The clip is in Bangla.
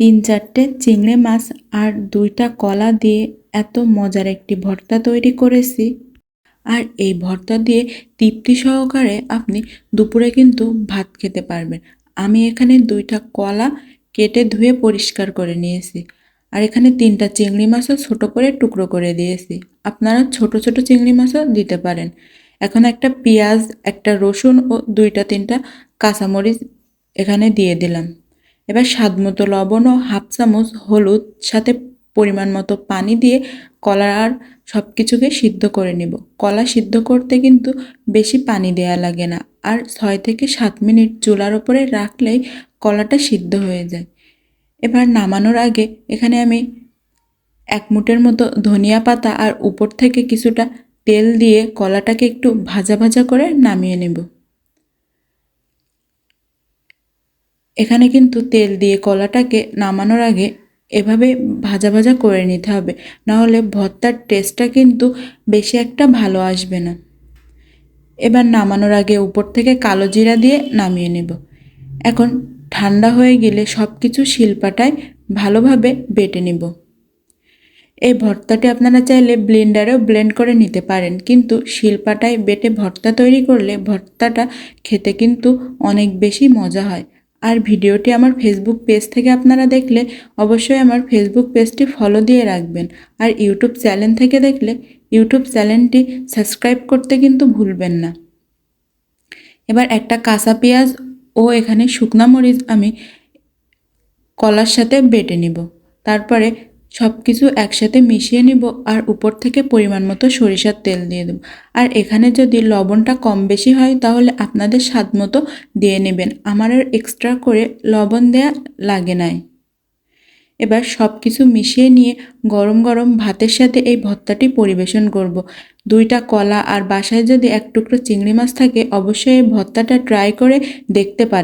তিন চারটে চিংড়ি মাছ আর দুইটা কলা দিয়ে এত মজার একটি ভর্তা তৈরি করেছি। আর এই ভর্তা দিয়ে তৃপ্তি সহকারে আপনি দুপুরে কিন্তু ভাত খেতে পারবেন। আমি এখানে দুইটা কলা কেটে ধুয়ে পরিষ্কার করে নিয়েছি। আর এখানে তিনটা চিংড়ি মাছও ছোট করে টুকরো করে দিয়েছি। আপনারা ছোট ছোট চিংড়ি মাছও দিতে পারেন। এখন একটা পেঁয়াজ, একটা রসুন ও দুইটা তিনটা কাঁচামরিচ এখানে দিয়ে দিলাম। এবার স্বাদ মতো লবণ ও হাফ চামচ হলুদ সাথে পরিমাণ মতো পানি দিয়ে কলা আর সব কিছুকে সিদ্ধ করে নেব। কলা সিদ্ধ করতে কিন্তু বেশি পানি দেয়া লাগে না আর ছয় থেকে সাত মিনিট চুলার ওপরে রাখলেই কলাটা সিদ্ধ হয়ে যায়। এবার নামানোর আগে এখানে আমি এক মুটের মতো ধনিয়া পাতা আর উপর থেকে কিছুটা তেল দিয়ে কলাটাকে একটু ভাজা ভাজা করে নামিয়ে নেব। এখানে কিন্তু তেল দিয়ে কলাটাকে নামানোর আগে এভাবে ভাজা ভাজা করে নিতে হবে। নাহলে ভর্তার টেস্টটা কিন্তু বেশি একটা ভালো আসবে না। এবার নামানোর আগে উপর থেকে কালো জিরা দিয়ে নামিয়ে নেব। এখন ঠান্ডা হয়ে গেলে সব কিছু শিলপাটায় ভালোভাবে বেটে নেব। এই ভর্তাটি আপনারা চাইলে ব্লেন্ডারেও ব্লেন্ড করে নিতে পারেন, কিন্তু শিলপাটায় বেটে ভর্তা তৈরি করলে ভর্তাটা খেতে কিন্তু অনেক বেশি মজা হয়। আর ভিডিওটি আমার ফেসবুক পেজ থেকে আপনারা দেখলে অবশ্যই আমার ফেসবুক পেজটি ফলো দিয়ে রাখবেন। আর ইউটিউব চ্যানেল থেকে দেখলে ইউটিউব চ্যানেলটি সাবস্ক্রাইব করতে কিন্তু ভুলবেন না। এবার একটা কাঁচা পেঁয়াজ ও এখানে শুকনা মরিচ আমি কলার সাথে বেটে নিব। তারপরে সব কিছু একসাথে মিশিয়ে নিব আর উপর থেকে পরিমাণ মতো সরিষার তেল দিয়ে দেব। আর এখানে যদি লবণটা কম বেশি হয়, তাহলে আপনাদের স্বাদ মতো দিয়ে নেবেন। আমার আর এক্সট্রা করে লবণ দেয়া লাগে নাই। এবার সব কিছু মিশিয়ে নিয়ে গরম গরম ভাতের সাথে এই ভর্তাটি পরিবেশন করব। দুইটা কলা আর বাসায় যদি এক টুকরো চিংড়ি মাছ থাকে, অবশ্যই এই ভর্তাটা ট্রাই করে দেখতে পারেন।